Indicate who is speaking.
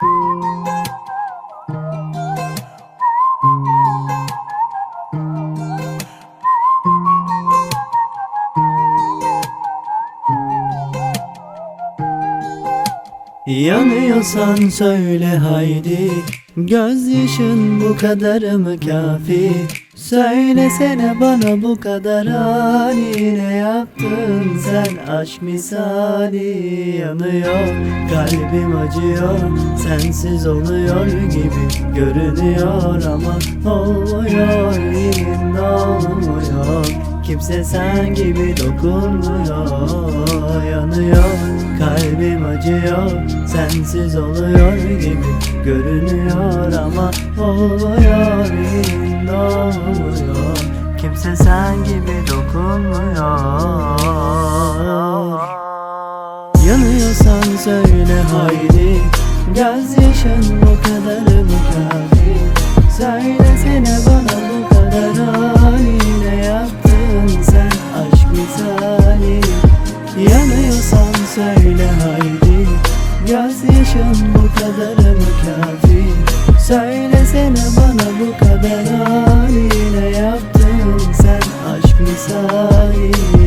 Speaker 1: thank you Yanıyorsan söyle haydi. Gözyaşın bu kadar mı kafi? Söylesene bana bu kadar ani. Ne yaptın sen aşk misali? Yanıyor kalbim acıyor. Sensiz oluyor gibi görünüyor Ama olmuyor elimde olmuyor Kimse sen gibi dokunmuyor. Yanıyor kalbim acıyor Sensiz oluyor gibi görünüyor Ama olmuyor elimde olmuyor Kimse sen gibi dokunmuyor. Yanıyorsan söyle haydi Gözyaşın Gözyaşın bu kadar mı kafi. Söylesene bana bu kadar ani Ne yaptın sen aşk misali